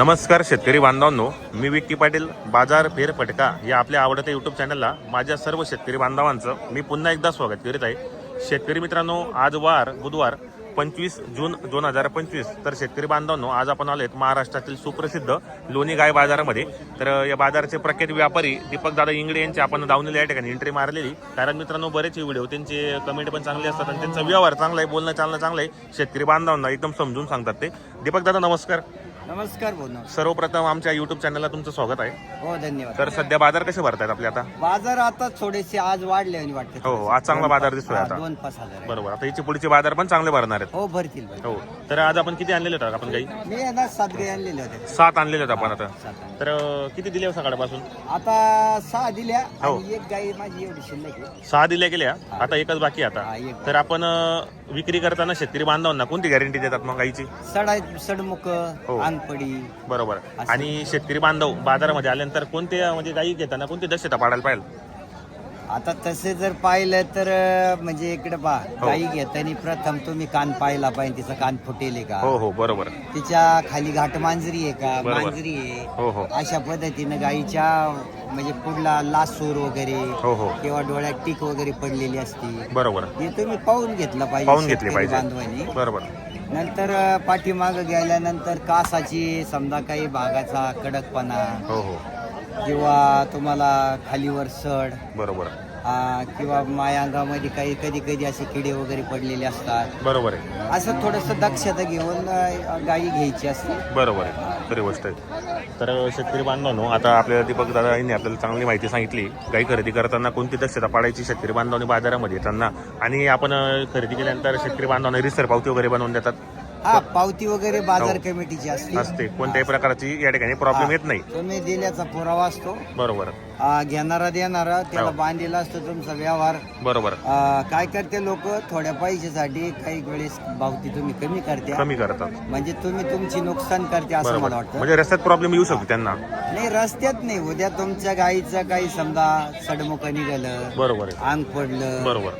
नमस्कार शेतकरी बांधवांनो. मी विक्की पाटील बाजार फेर फटका या आपल्या आवडत्या युट्यूब चॅनलला माझ्या सर्व शेतकरी बांधवांचं मी पुन्हा एकदा स्वागत करीत आहे. शेतकरी मित्रांनो आज वार बुधवार पंचवीस जून दोन हजार पंचवीस. तर शेतकरी बांधवांनो आज आपण आलो आहेत महाराष्ट्रातील सुप्रसिद्ध लोणी गाय बाजारामध्ये. तर या बाजाराचे प्रख्यात व्यापारी दीपक दादा इंगडे यांचे आपण दावणीला या ठिकाणी एंट्री मारलेली. कारण मित्रांनो बरेच व्हिडिओ त्यांचे कमेंट पण चांगले असतात आणि त्यांचा व्यवहार चांगला आहे बोलणं चालणं चांगलं आहे. शेतकरी बांधवांना एकदम समजून सांगतात ते. दीपक दादा नमस्कार. नमस्कार बोल ना सर्वप्रथम आमच्या युट्यूब चॅनलला तुमचं स्वागत आहे. हो धन्यवाद. तर सध्या बाजार कसे भरतायत आपले आता? बाजार आता थोडेसे आज वाढले आणि वाटते हो, आज चांगला बाजार दिसतोय आता. दोन पाच हजार आहे. बरोबर आता याची पुढचे बाजार पण चांगले भरणार आहेत. हो भरतील भरतील. हो तर आज आपण किती आणलेले होतात आपण काही मी आहे ना सात गाई आणलेले होते. सात आणलेले होते आपण आता. सात आणले. तर अं, किती दिले हो सकाळपासून? आता सहा दिल्या हो. आणि एक गाई माझी एवढी शिल्लक आहे. सहा दिल्या गेल्या आता एकच बाकी आहे हा, आता एक. तर आपण अं, विक्री करताना शेतकरी बांधवांना कोणती गॅरंटी देतात मग गाईची? सडा सडमुख हो. अंगपडी बरोबर. आणि शेतकरी बांधव बाजारामध्ये आल्यानंतर कोणते म्हणजे गाई घेताना कोणती दक्षता पाडायला पाहिजे? आता तसे जर पाहिलं तर म्हणजे इकडे पहा हो. गाई घेताना प्रथम तुम्ही कान पाहिला पाहिजे तिचा कान फुटेल आहे का? हो हो बरोबर. तिच्या खाली घाट मांजरी आहे का? बरोबर. मांजरी आहे. हो हो. अशा पद्धतीनं गाईच्या म्हणजे पुढला लासूर वगैरे हो हो. किंवा डोळ्यात टीक वगैरे पडलेली असते. बरोबर. हे तुम्ही पाहून घेतलं पाहिजे पाहून घेतली शेतकरी पाहिजे. बांधवांनी. बरोबर. नंतर पाठीमाग गेल्यानंतर कासाची समजा काही भागाचा कडकपणा हो हो. किंवा तुम्हाला खालीवर सड बरोबर. आ, किंवा मायांगामध्ये काही कधी कधी असे किडे वगैरे पडलेले असतात. बरोबर आहे. असं थोडस दक्षता घेऊन अ, गाई घ्यायची असते. बरोबर आहे. खरी गोष्ट आहे. तर शेतकरी बांधवांनो आता आपल्याला दीपक दादा यांनी आपल्याला चांगली माहिती सांगितली. गाई खरेदी करताना कोणती दक्षता पाडायची शेतकरी बांधवांनी बाजारामध्ये? येताना आणि आपण खरेदी केल्यानंतर शेतकरी बांधवांना रिसर पावती वगैरे बनवून देतात. हा पावती वगैरे बाजार हो. कमिटीची असते. असते. कोणत्याही प्रकारची या ठिकाणी प्रॉब्लेम येत नाही. तुम्ही दिल्याचा पुरावा असतो. बरोबर. आ, घेणारा देणारा त्याला हो. बांधलेला असतो तुमचा व्यवहार. बरोबर. आ, काय करते लोक? थोड्या पैशासाठी काही वेळेस भावती तुम्ही कमी करते कमी करतात. म्हणजे तुम्ही तुमची नुकसान करते असं बरोबर. मला वाटतं. म्हणजे रस्त्यात प्रॉब्लेम येऊ शकतो त्यांना. नाही रस्त्यात नाही. उद्या तुमच्या गाईचं काही समजा सडमुख निघालं बरोबर आहे. अंग पडलं बरोबर.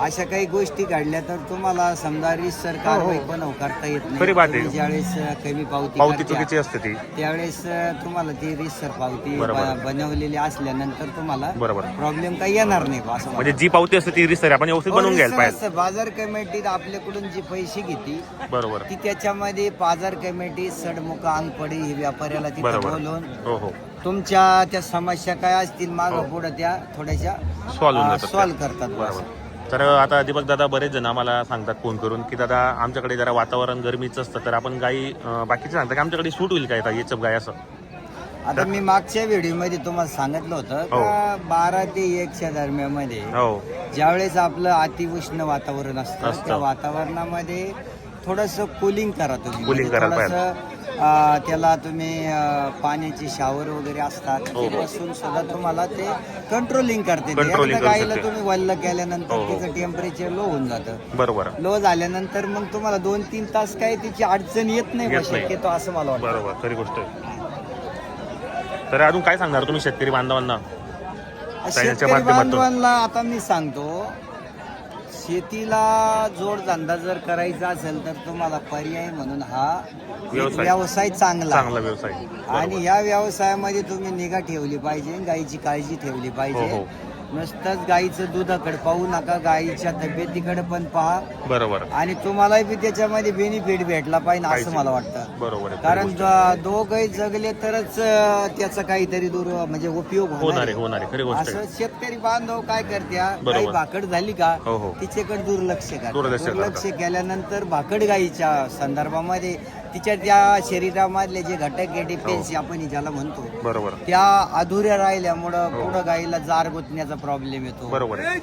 अशा काही गोष्टी घडल्या तर तुम्हाला समजा रिसर कारवाई पण येत हो, खरी बात आहे. तुम्ही ज्यावेळेस अ, कमी पावती पावती करत्या, चुकीची असते ती त्यावेळेस अ, तुम्हाला ती रिसर पावती बरोबर. ब- बनवलेली असल्यानंतर तुम्हाला बरोबर प्रॉब्लेम काही येणार नाही असं म्हणजे जी पावती असते ती रिसर आपण व्यवस्थित बनवून घ्यायला. पाहिजे असं बाजार कमिटीत आपल्याकडून जी पैसे घेते बरोबर ती त्याच्यामध्ये बाजार कमिटी सडमुख अंगपडी ही व्यापाऱ्याला तिथे बरोबर बोलून हो हो तुमच्या त्या समस्या काय असतील माग हो. पुढे त्या थोड्याशा सॉल्व्ह होऊन जातात त्या. सॉल्व्ह करतात. बरोबर तर आता दीपक दादा बरेच जण आम्हाला सांगतात फोन करून की दादा आमच्याकडे जरा वातावरण गरमीचं असतं तर आपण गाई बाकीचे सांगतात की आमच्याकडे सूट होईल काय? याचं गाय असं. आता मी मागच्या व्हिडिओमध्ये तुम्हाला सांगितलं होतं हो. का बारा ते एकच्या दरम्यान हो. ज्यावेळेस आपलं अतिउष्ण वातावरण असतं. त्या वातावरणामध्ये थोडस कुलिंग करा तुम्ही. Cooling म्हणजे अं, त्याला तुम्ही पाण्याची शावर वगैरे असतात हो, ते हो. बसून सुद्धा तुम्हाला ते कंट्रोलिंग करते ते. Controlling एकदा करू गाईला शकते. तुम्ही वल्ल केल्यानंतर हो. तिचं टेम्परेचर लो होऊन जातं बरोबर लो झाल्यानंतर मग तुम्हाला दोन तीन तास काही तिची अडचण येत नाही येत बा नाही. शक्यतो असं मला वाटतं बरोबर खरी गोष्ट आहे तर अजून काय सांगणार तुम्ही शेतकरी बांधवांना शेतकरी माध्यमातून. बांधवांना आता मी सांगतो शेतीला जोडधंदा जर करायचा असेल तर तुम्हाला पर्याय म्हणून हा एक व्यवसाय. व्यवसाय चांगला. चांगला व्यवसाय आणि या व्यवसायामध्ये तुम्ही निगा ठेवली पाहिजे गायीची काळजी ठेवली हो पाहिजे हो नुसतंच गायीचं दुधाकडे पाहू नका गायीच्या तब्येतीकडे पण पहा बरोबर आणि तुम्हालाही बी त्याच्यामध्ये बेनिफिट भेटला पाहिजे पाहिजे. असं मला वाटतं बरोबर आहे कारण. दोघही जगले तरच अं, त्याचा काहीतरी दूर म्हणजे उपयोग होणार होणार आहे आहे. होणार आहे खरी गोष्ट असं आहे शेतकरी बांधव काय करत्या बरोबर. गाई भाकड झाली का हो हो तिच्याकडे दुर्लक्ष करतात दुर्लक्ष. केल्यानंतर भाकड गाईच्या संदर्भामध्ये तिच्या त्या शरीरामधले जे घटक आहे हो. डिफेन्स आपण ज्याला म्हणतो बरोबर त्या अधुऱ्या राहिल्यामुळं हो. पुढं गाईला जार गुतण्याचा प्रॉब्लेम येतो. बरोबर आहे.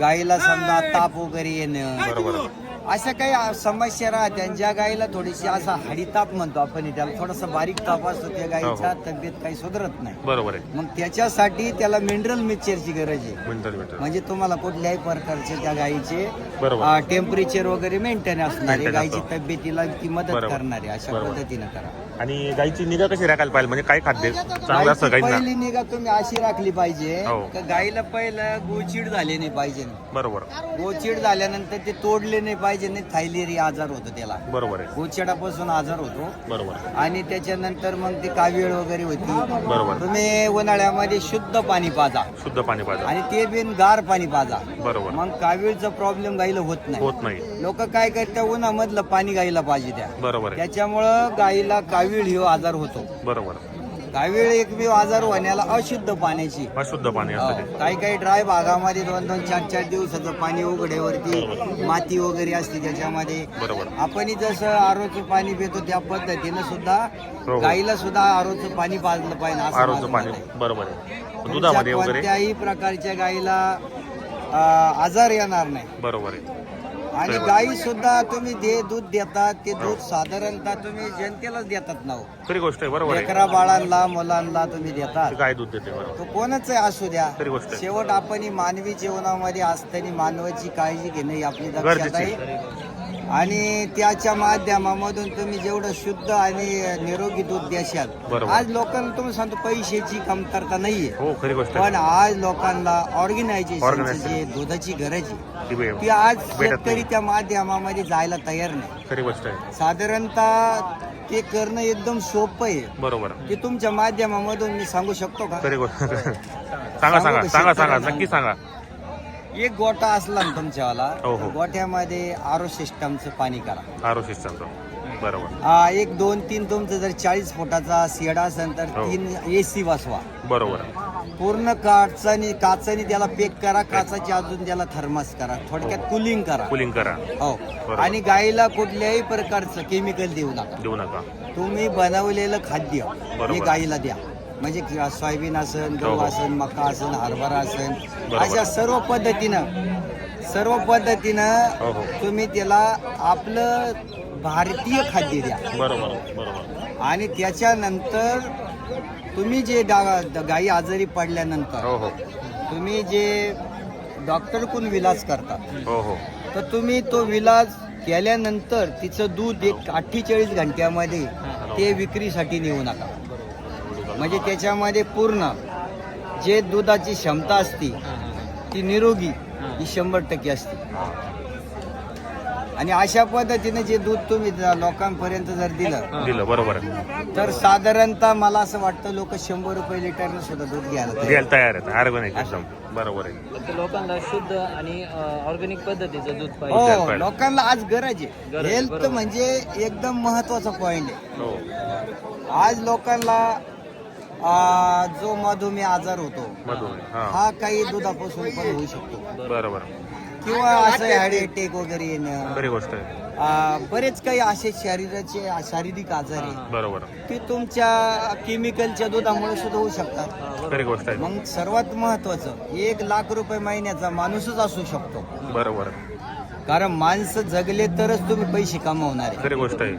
गाईला समजा ताप वगैरे येणं. बरोबर अशा काही समस्या राहत्या ज्या गाईला थोडीशी असा हडीताप म्हणतो आपण त्याला थोडासा बारीक ताप असतो त्या गाईच्या हो. तब्येत काही सुधरत नाही. बरोबर आहे. मग त्याच्यासाठी त्याला मिनरल मिक्सरची गरज आहे. मिनिटं मिनिटं म्हणजे तुम्हाला कुठल्याही प्रकारचे त्या गाईचे बरोबर. टेम्परेचर वगैरे मेंटेन असणार आहे गाईची. तब्येतीला ती मदत बरोबर. करणार आहे अशा बरोबर. पद्धतीनं करा. आणि गाईची निगा कशी राखायला पाहिजे? म्हणजे काय खाद्य? चांगलं असतं गाईची गाईंना पहिली निगा तुम्ही अशी राखली पाहिजे हो. का गाईला पहिलं गोचिड झाले नाही पाहिजे. बरोबर. गोचिड झाल्यानंतर ते तोडले नाही पाहिजे नाही थायलेरी आजार होतो त्याला. बरोबर आहे. गोचिडापासून आजार होतो. बरोबर आणि त्याच्यानंतर मग ती कावीळ वगैरे होती. बरोबर. तुम्ही उन्हाळ्यामध्ये शुद्ध पाणी पाजा. शुद्ध पाणी पाहिजे आणि ते बिन गार पाणी पाजा. बरोबर. मग कावीळचा प्रॉब्लेम गाईला होत नाही. होत नाही. लोक काय करतात? उन्हामधलं पाणी गाईला पाहिजे त्या. बरोबर आहे. त्याच्यामुळं गाईला कावीळ ही आजार होतो. बरोबर. कावीळ एकमेव आजार होण्याला अशुद्ध पाण्याची. अशुद्ध पाणी असतं ते. हो. काही काही ड्राय भागामध्ये दोन दोन चार चार दिवसाचं पाणी उघड्यावरती माती वगैरे असते त्याच्यामध्ये. बरोबर. आपण जसं आरोचं पाणी पितो त्या पद्धतीनं सुद्धा हो. गाईला सुद्धा आरोचं पाणी पाजलं पाहिजे असं आरोचं माझं पाणी. मत आहे. बरोबर आहे. तुमच्या दुधामध्ये वगैरे? कोणत्याही प्रकारच्या गाईला अं, आजार येणार नाही. बरोबर आहे. आणि गाई सुद्धा तुम्ही जे दूध देतात ते दूध साधारणतः तुम्ही जनतेलाच देतात ना हो. खरी गोष्ट आहे बरोबर आहे. लेकरा बाळांना मुलांना तुम्ही देतात गाय दूध देते बरोबर. तो कोणच असू द्या. खरी गोष्ट आहे. शेवट आपण ही मानवी जीवनामध्ये असताना मानवाची काळजी घेणे ही आपली दक्षता गरजेची आहे. आणि त्याच्या माध्यमामधून तुम्ही जेवढं शुद्ध आणि निरोगी दूध बरोबर. आज लोकांना तुम्ही सांगतो पैशाची कमतरता नाहीये. हो खरी गोष्ट पण आहे आज लोकांना ऑर्गनायझेशन Organization. जे दुधाची गरज आहे ती वे- ती आज भेटत नाही. शेतकरी त्या माध्यमामध्ये जायला तयार नाही. खरी गोष्ट आहे. साधारणतः ते करणं एकदम सोपं आहे. बरोबर. ते तुमच्या माध्यमामधून मी सांगू शकतो का? खरी गोष्ट सांगा सांगा सांगा सांगा? नक्की सांगा. एक गोटा असला ना तुमच्यावाला हो, हो. तर गोट्यामध्ये आरो सिस्टमचं पाणी करा. आरो सिस्टमचं. बरोबर. आ, एक दोन तीन तुमचं जर चाळीस फुटाचा शेडा असेल तर हो. तीन एसी बसवा. बरोबर. पूर्ण काचानी काचानी त्याला पेक करा काचाची अजून त्याला थर्मास करा. थोडक्यात कुलिंग करा. कुलिंग करा. हो. आणि गाईला कुठल्याही प्रकारचं केमिकल देऊ नका. देऊ नका. तुम्ही बनवलेलं खाद्य बरोबर. हे गाईला द्या. म्हणजे सोयाबीन असन हो, गहू हो. असन मका असन हरभरा असन. अशा सर्व पद्धतीनं सर्व पद्धतीनं हो हो. तुम्ही त्याला आपलं भारतीय खाद्य द्या. बरोबर बरोबर. आणि त्याच्यानंतर तुम्ही जे ड- गाई आजारी पडल्यानंतर हो हो. तुम्ही जे डॉक्टरकडून विलाज करता हो हो. तर तुम्ही तो विलाज केल्यानंतर तिचं दूध एक अठ्ठेचाळीस घंट्यामध्ये ते विक्रीसाठी नेऊ नका. म्हणजे त्याच्यामध्ये पूर्ण जे दुधाची क्षमता असते ती निरोगी ही शंभर टक्के असते. आणि अशा पद्धतीने जे दूध तुम्ही लोकांपर्यंत जर दिलं दिलं बरोबर तर साधारणतः मला असं वाटतं लोक शंभर रुपये लिटरनं सुद्धा दूध घ्यायला तयार. आहेत. ऑर्गॅनिक एकदम. बरोबर आहे. लोकांना शुद्ध आणि ऑर्गॅनिक पद्धतीचं दूध पाहिजे. हो पाहिजे. लोकांना आज गरज आहे. हेल्थ. म्हणजे एकदम महत्त्वाचा पॉइंट आहे. हो. आज लोकांना आ, जो मधुमेह आजार होतो हा. हा काही दुधापासून पण होऊ शकतो. बरोबर. किंवा असं हार्ट अटॅक वगैरे येणं. खरी गोष्ट आहे. आ, बरेच काही असे शरीराचे शारीरिक आजार आहे बरोबर. ते तुमच्या केमिकलच्या दुधामुळे सुद्धा होऊ शकतात. खरी गोष्ट आहे. मग सर्वात महत्वाचं एक लाख रुपये महिन्याचा माणूसच असू शकतो. बरोबर. कारण माणसं जगले तरच तुम्ही पैसे कमावणार. आहे खरी गोष्ट आहे.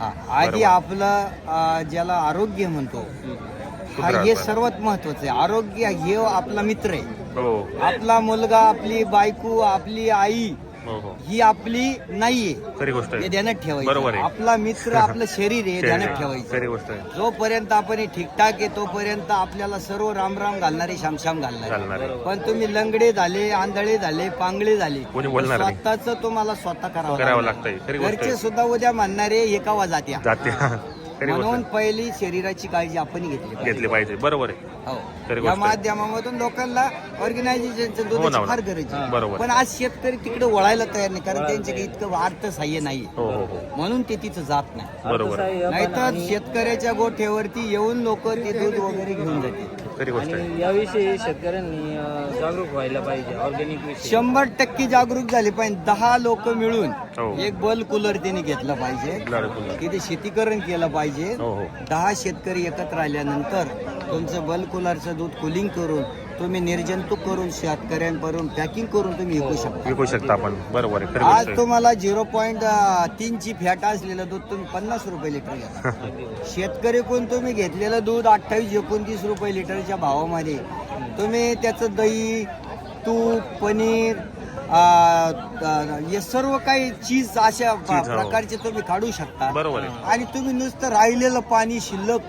हा, आधी. आपलं आ, ज्याला आरोग्य म्हणतो हा हे. सर्वात महत्वाचं आहे. आरोग्य हे आपला मित्र आहे. हो. आपला मुलगा आपली बायको आपली आई हो हो. ही आपली नाहीये गोष्ट हे ध्यानात ठेवायचं. आपला मित्र आपलं शरीर आहे हे ध्यानात ठेवायचं. जोपर्यंत आपण हे ठीकठाक आहे तोपर्यंत आपल्याला सर्व रामराम घालणारे शामशाम घालणारे. पण तुम्ही लंगडे झाले आंधळे झाले पांगळे झाले. स्वतःच तुम्हाला स्वतः करावं गोष्ट घरचे सुद्धा उद्या म्हणणारे एकावा जात्या. म्हणून. पहिली शरीराची काळजी आपण घेतली पाहिजे. घेतली पाहिजे बरोबर आहे हो. खरी या गोष्ट आहे. माध्यमामधून लोकांना ऑर्गनायझेशनचं हो ना, दूधाची ना. फार गरज आहे बरोबर. पण आज शेतकरी तिकडे वळायला तयार नाही कारण त्यांच्याकडे इतकं अर्थसहाय्य नाही हो हो हो म्हणून ते तिथं जात नाही बरोबर आहे. नाहीतर शेतकऱ्याच्या गोठ्यावरती येऊन लोक ते दूध वगैरे घेऊन जाते खरी गोष्ट आहे. आणि याविषयी शेतकऱ्यांनी अं, जागरूक व्हायला पाहिजे ऑर्गॅनिक विषयी. शंभर टक्के जागरूक झाले पाहिजे. दहा लोक मिळून हो. एक बल कूलर त्यांनी घेतलं पाहिजे. तिथे शेतीकरण केलं पाहिजे. हो हो. दहा शेतकरी एकत्र आल्यानंतर तुमचं बल कुलरचं दूध कुलिंग करून तुम्ही निर्जंतुक करून शेतकऱ्यांपर्यंत पॅकिंग करून तुम्ही विकू शकता. विकू शकता आपण. बरोबर आहे खरी गोष्ट आज आहे. तुम्हाला झिरो पॉईंट तीनची फॅट असलेलं दूध तुम्ही पन्नास रुपये लिटर घ्या. शेतकरी कोण तुम्ही घेतलेलं दूध अठ्ठावीस एकोणतीस रुपये लिटरच्या भावामध्ये. तुम्ही त्याचं दही तूप पनीर आ, हे सर्व काही चीज अशा प- चीज, हो. प्रकारचे तुम्ही काढू शकता. बरोबर आहे. आणि तुम्ही नुसतं राहिलेलं पाणी शिल्लक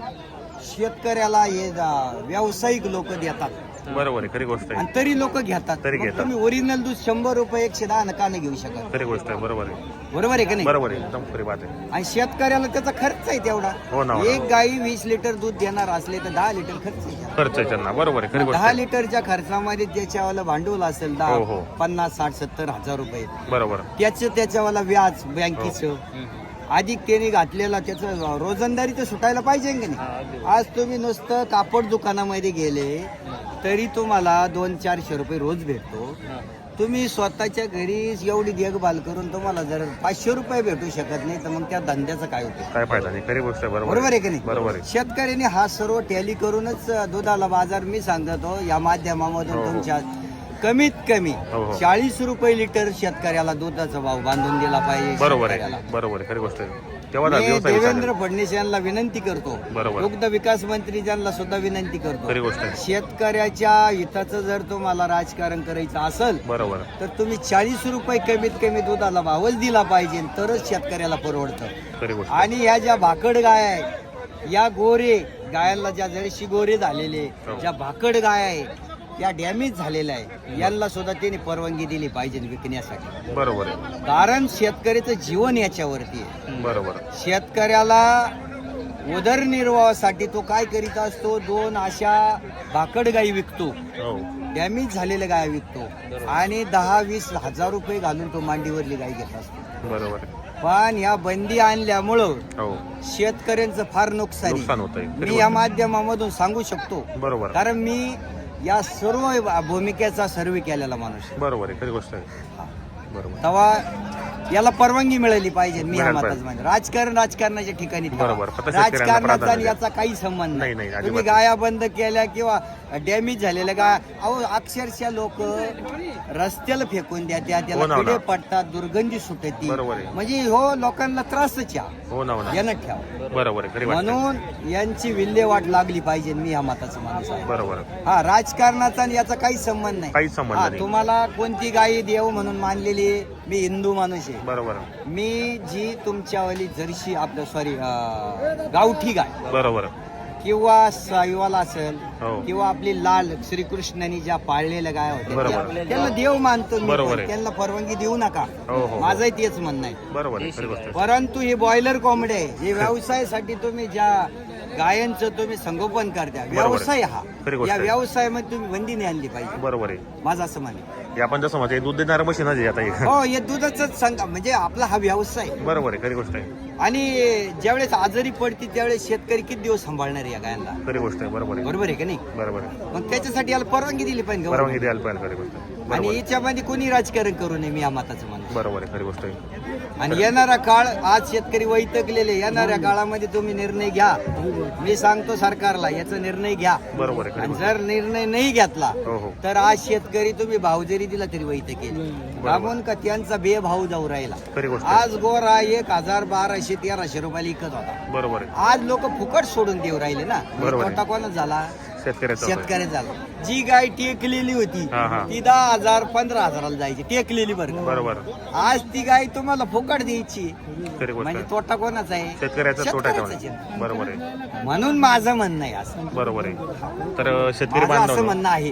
शेतकऱ्याला हे जा- व्यावसायिक लोक देतात. बरोबर आहे खरी गोष्ट आहे. आणि तरी लोक घेतात. तरी मग घेतात. तुम्ही ओरिजिनल दूध शंभर रुपये एकशे दहा नका घेऊ शकत? खरी गोष्ट आहे बरोबर आहे. बरोबर आहे का नाही? बरोबर आहे एकदम खरी बात आहे. आणि शेतकऱ्याला त्याचा खर्च आहे तेवढा. हो ना, हो ना. एक गाई वीस लिटर दूध देणार असले तर दहा लिटर खर्च आहे त्याला. खर्च आहे त्यांना. बरोबर आहे खरी गोष्ट दहा आहे. लिटरच्या खर्चामध्ये त्याच्यावाला भांडवल असेल हो, हो. दहा पन्नास साठ सत्तर हजार रुपये. बरोबर. त्याचं त्याच्यावाला व्याज बँकेचं. अधिक त्याने घातलेला त्याचं रोजंदारी तर सुटायला पाहिजे की नाही? आज तुम्ही नुसतं कापड दुकानामध्ये गेले तरी तुम्हाला दोन चारशे रुपये रोज भेटतो. तुम्ही स्वतःच्या घरी एवढी देखभाल करून तुम्हाला जर पाचशे रुपये भेटू शकत नाही तर मग त्या धंद्याचा काय उपयोग? काय फायदा नाही खरी गोष्ट आहे बरोबर बरोबर आहे की नाही? बरोबर आहे. शेतकऱ्याने हा सर्व टॅली करूनच दुधाला बाजार मी सांगतो या माध्यमामधून हो, हो. तुमच्या कमीत कमी हो, हो. चाळीस रुपये लिटर शेतकऱ्याला दुधाचा भाव बांधून दिला पाहिजे बरोबर शेतकऱ्याला. आहे बरोबर आहे खरी गोष्ट आहे. तेव्हा ना मी व्यवसाय देवेंद्र. फडणवीस यांना विनंती करतो बरोबर. दुग्ध विकास मंत्री यांना सुद्धा विनंती करतो खरी गोष्ट आहे शेतकऱ्याच्या हिताचं जर तुम्हाला राजकारण करायचं असेल बरोबर तर तुम्ही चाळीस रुपये कमीत कमी दुधाला भावच दिला पाहिजे तरच शेतकऱ्याला परवडतं खरी गोष्ट आणि ह्या ज्या भाकड गाय आहे या गोरे गायांना ज्या जळशी गोरे झालेले हो. ज्या भाकड गाय आहे त्या डॅमेज झालेल्या आहे. यांना सुद्धा त्यांनी परवानगी दिली पाहिजे विकण्यासाठी. बरोबर आहे. कारण शेतकऱ्याचं जीवन याच्यावरती आहे. बरोबर. शेतकऱ्याला उदरनिर्वाहासाठी तो काय करीत असतो? दोन अशा भाकड गायी विकतो. हो. डॅमेज झालेल्या गाय विकतो. आणि दहा वीस हजार रुपये घालून तो मांडीवरली गाय घेत असतो. बरोबर आहे. पण या बंदी आणल्यामुळं हो. शेतकऱ्यांचं फार नुकसान नुकसान आहे. होतंय. खरी मी या माध्यमामधून सांगू शकतो. बरोबर. कारण मी या सर्व भूमिकेचा सर्वे केलेला माणूस आहे. बरोबर आहे खरी गोष्ट आहे हा. बरोबर तेव्हा याला परवानगी मिळाली पाहिजे मी मिळायला मताच. म्हणजे राजकारण राजकारणाच्या ठिकाणी ठेवा. बरोबर. फक्त शेतकऱ्यांना राजकारणाचा प्राधान्य आणि. याचा काही संबंध नाही, नाही, तुम्ही अजिबात गाया बंद केल्या किंवा डॅमेज झालेल्या गाय अहो अक्षरशः लोक रस्त्याला फेकून द्या त्या हो त्याला ना, हो ना. किडे पडतात दुर्गंधी सुटती बरोबर आहे. म्हणजे हो लोकांना त्रासच या हो ना हो ना यानं ठेवा बरोबर आहे खरी वाटत म्हणून यांची विल्हेवाट लागली पाहिजे मी या मताचा माणूस आहे बरोबर आहे. हा राजकारणाचा आणि याचा काही संबंध नाही संबंध हा, नाही. तुम्हाला कोणती गायी देव म्हणून मानलेली आहे? मी हिंदू माणूस आहे बरोबर. मी जी तुमच्यावाली जर्शी आपलं सॉरी गावठी गाय बरोबर. किंवा साईवाला असेल हो. किंवा आपली लाल श्रीकृष्णाने ज्या पाळलेल्या गाय होत्या त्यांना देव मानतो. त्यांना परवानगी देऊ नका हो, हो. माझंही तेच म्हणणं आहे बरोबर. परंतु हे बॉयलर कोंबडे आहे. हे व्यवसायासाठी तुम्ही ज्या गायांचं तुम्ही संगोपन करता. व्यवसाय हा. खरी गोष्ट या आहे. व्यवसायामध्ये तुम्ही बंदी नाही आणली पाहिजे. बरोबर आहे. माझं असं म्हणणं हे आपण जसं म्हणतो हे दूध देणारं मशीन आहे आता हे. हो हे दुधाच संघ म्हणजे आपला हा व्यवसाय. बरोबर आहे खरी गोष्ट आहे. आणि ज्यावेळेस आजारी पडते त्यावेळेस शेतकरी किती दिवस सांभाळणार आहे या गायांना? खरी गोष्ट आहे बरोबर आहे. बरोबर आहे का नाही? बरोबर आहे. मग त्याच्यासाठी याला परवानगी दिली पाहिजे परवानगी. द्यायला पाहिजे खरी गोष्ट आहे. आणि. याच्यामध्ये कोणी राजकारण करू नये मी या मताचं म्हणतो. बरोबर आहे खरी गोष्ट आहे. आणि येणारा काळ आज शेतकरी वैतकलेले येणाऱ्या काळामध्ये तुम्ही निर्णय घ्या. मी सांगतो सरकारला याचा निर्णय घ्या. बरोबर आहे खरी आणि गोष्ट जर निर्णय नाही घेतला हो हो. तर आज शेतकरी तुम्ही भाव जरी दिला तरी वैत राबून का त्यांचा बेभाव जाऊ राहिला. आज गोरा एक हजार बाराशे तेराशे रुपयाला विकत होता. बरोबर आज लोक फुकट सोडून देऊ राहिले ना. तोटा कोणा झाला? शेतकऱ्याचा. शेतकरी झाला. जी गाय टेकलेली होती. ती दहा हजार पंधरा हजाराला जायची. टेकलेली बरं बरोबर. आज ती गाय तुम्हाला फुकट द्यायची. म्हणजे तोटा कोणाचा आहे? शेतकऱ्याचा. बरोबर आहे. म्हणून माझं म्हणणं आहे असं. बरोबर आहे. तर शेतकरी असं म्हणणं आहे.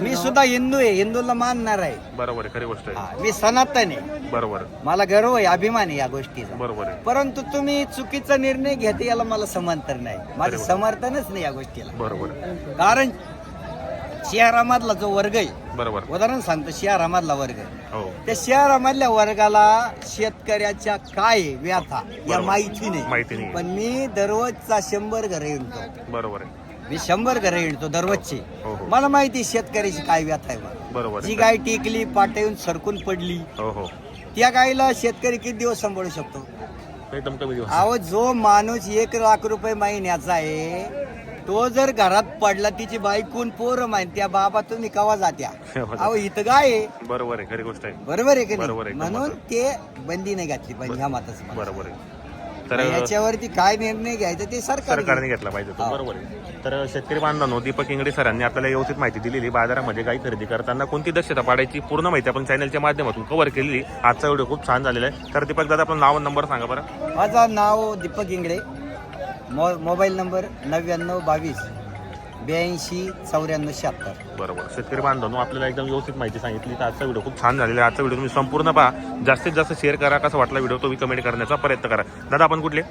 मी सुद्धा हिंदू आहे हिंदूला मानणार आहे. बरोबर आहे खरी गोष्ट आहे. हा, मी सनातन आहे. बरोबर. मला गर्व आहे अभिमान आहे या गोष्टीचा. बरोबर आहे. परंतु तुम्ही चुकीचा निर्णय घेते याला मला समर्थन नाही. माझं बरोबर. समर्थनच नाही या गोष्टीला. बरोबर आहे. कारण शहरामधला जो वर्ग आहे बरोबर. उदाहरण सांगतो शहरामधला वर्ग आहे. हो. त्या शहरामधल्या वर्गाला शेतकऱ्याच्या काय व्यथा या. माहिती नाही. माहिती नाही. पण मी दररोजचा शंभर घरे हिंडतो बरोबर आहे. मी शंभर घरे हिंडतो दररोजची. हो हो मला माहिती आहे शेतकऱ्याची काय व्यथा आहे बा. बरोबर जी आहे गाय टेकली पाटा येऊन सरकून पडली. हो हो. त्या गायीला शेतकरी किती दिवस सांभाळू शकतो? एकदम कमी दिवस. अहो जो माणूस एक लाख रुपये महिन्याचा आहे तो जर घरात पडला तिची बायकून पोरं माहिती त्या बाबा तुम्ही कवा जात्या अहो इथं गाय आहे. बरोबर आहे खरी गोष्ट आहे. बरोबर आहे की बरोबर नाही आहे, म्हणून ते बंदी नाही घातली पाहिजे ह्या माताचं. बरोबर आहे. तर याच्यावरती काय निर्णय घ्यायचा ते सरकार सरकारने घेतला पाहिजे तो हा. बरोबर आहे. तर शेतकरी बांधवांनो दीपक इंगडे सरांनी आपल्याला व्यवस्थित माहिती दिलेली बाजारामध्ये गाई खरेदी करताना कोणती दक्षता पाडायची पूर्ण माहिती आपण चॅनलच्या माध्यमातून कव्हर केलेली आजचा व्हिडिओ खूप छान झालेला आहे. तर दीपक दादा आपण नाव नंबर सांगा बरं. माझं नाव दीपक इंगडे. मो मोबाईल नंबर नव्याण्णव बावीस ब्याऐंशी चौऱ्याण्णव शहात्तर. बरोबर. शेतकरी बांधवांनो आपल्याला एकदम व्यवस्थित माहिती सांगितली. तर आजचा व्हिडिओ खूप छान झालेला आहे. आजचा व्हिडिओ तुम्ही संपूर्ण पहा. जास्तीत जास्त शेअर करा. कसा वाटला व्हिडिओ तुम्ही कमेंट करण्याचा प्रयत्न करा. दादा आपण कुठले?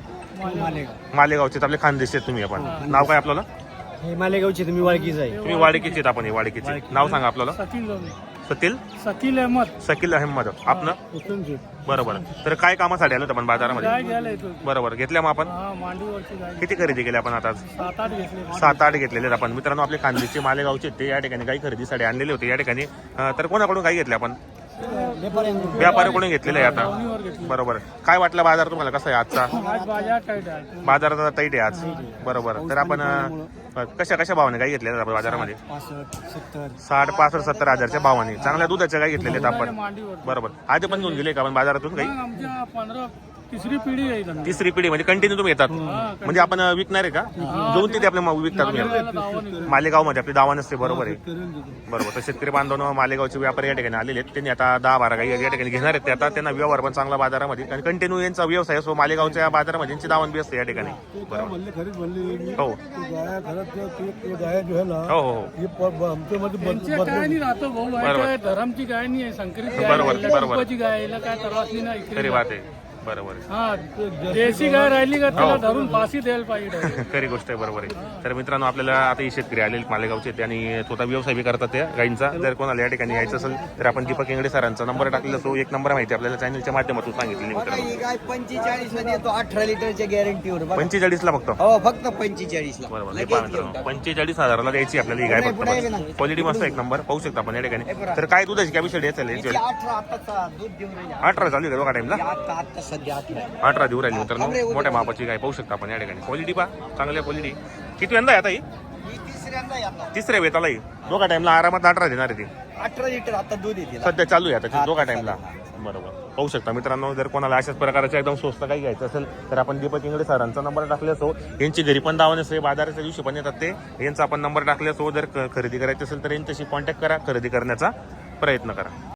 मालेगावचे आपले खानदेशी आहेत तुम्ही आपण. नाव काय आपल्याला? हे मालेगावची तुम्ही वाळकीच आहे. तुम्ही वाडिकीचे आहेत आपण हे वाडिकीचे नाव सांगा आपल्याला. सकील सतील? सकील अहमद. सकील अहमद. उचलूनची बरोबर. तर काय कामासाठी आलं होतं आपण बाजारामध्ये? बरोबर. घेतल्या मग आपण? हा किती खरेदी केली आपण आता सात आठ घेतलेले आपण. मित्रांनो आपले खानदेशचे मालेगावचे ते या ठिकाणी काही खरेदीसाठी आणलेले होते. या ठिकाणी तर कोणाकडून काही घेतले आपण? व्यापाऱ्याकडून. घेतलेले आहे आता. बरोबर. काय वाटलं बाजार तुम्हाला? कसा आहे आजचा? आज बाजार टाईट आहे? आज बरोबर. तर आपण कशा कशा भावाने काही घेतलेल्या आहेत आपण बाजारामध्ये? पासष्ट सत्तर. साठ पासष्ट सत्तर हजारच्या भावाने. चांगल्या दुधाच्या काही घेतलेले आहेत आपण. बरोबर. आधी पण घेऊन गेले का आपण बाजारातून काही पंधरा तिसरी पिढी आहे त्यांना. तिसरी पिढी म्हणजे कंटिन्यू तुम्ही येतात. म्हणजे आपण विकणार आहे का? घेऊन तिथे आपल्या विकतात तुम्ही. मालेगावमध्ये आपली दावा नसते बरोबर आहे. बरोबर. तर शेतकरी बांधव मालेगावचे व्यापारी या ठिकाणी आलेले आहेत. त्यांनी आता दहा बारा काही या ठिकाणी घेणार आहेत. ते आता त्यांना व्यवहार पण चांगला बाजारामध्ये आणि कंटिन्यू यांचा व्यवसाय असो मालेगावच्या बाजारामध्ये यांची दावण बी असते या ठिकाणी. बरोबर. हो. हो हो हो. बरोबर. काय धरमची गाय नाही आहे संकरित गाय बरोबर, आहे, बरोबर. खरी. बात आहे. बरोबर आहे. हा देशी गाय राहिली का त्याला धरून फाशी द्यायला पाहिजे. खरी गोष्ट आहे बरोबर आहे. तर मित्रांनो आपल्याला आता ही शेतकरी आलेले मालेगावचे ते आणि स्वतः व्यवसाय बी करतात त्या गाईंचा जर कोणाला या ठिकाणी यायचं असेल तर आपण दीपक इंगडे सरांचा नंबर टाकलेला तो एक नंबर माहिती आपल्याला चॅनलच्या माध्यमातून सांगितलेली बघा मित्रांनो. ही गाय पंचेचाळीस ला देतो अठरा लिटरच्या गॅरंटीवर बघा. पंचेचाळीसला फक्त? हो फक्त पंचेचाळीस ला बरोबर हे पहा मित्रांनो. पंचेचाळीस हजाराला द्यायची आपल्याला ही गाय फक्त. क्वालिटी मस्त एक नंबर पाहू शकता आपण या ठिकाणी. तर काय दुधाची असेल याची अठरा आताचा दूध देऊन राहिली. अठरा चालू आहे का दोघा टाइमला आता आता सध्या अठरा आहे. अठरा देऊ राहिली मित्रांनो. मोठ्या मापाची गाय पाहू शकता आपण या ठिकाणी. क्वालिटी पा चांगल्या क्वालिटी. किती यंदा आहे आता ही? ही तिसऱ्यांदा आहे आता तिसऱ्या वेताला ही. दोघा टाइमला आरामात अठरा देणार आहे ती. अठरा लिटर आता दूध येते सध्या चालू आहे आता दोघा टाइमला बरोबर. पाहू शकता मित्रांनो जर कोणाला अशाच प्रकारचं एकदम स्वस्त काही घ्यायचं असेल तर आपण दीपक इंगडे सरांचा नंबर टाकले असो. यांची घरी पण दावा नसते बाजाराच्या दिवशी पण येतात ते. यांचा आपण नंबर टाकले असो. जर क- खरेदी करायची असेल तर यांच्याशी कॉन्टॅक्ट करा. खरेदी करण्याचा प्रयत्न करा.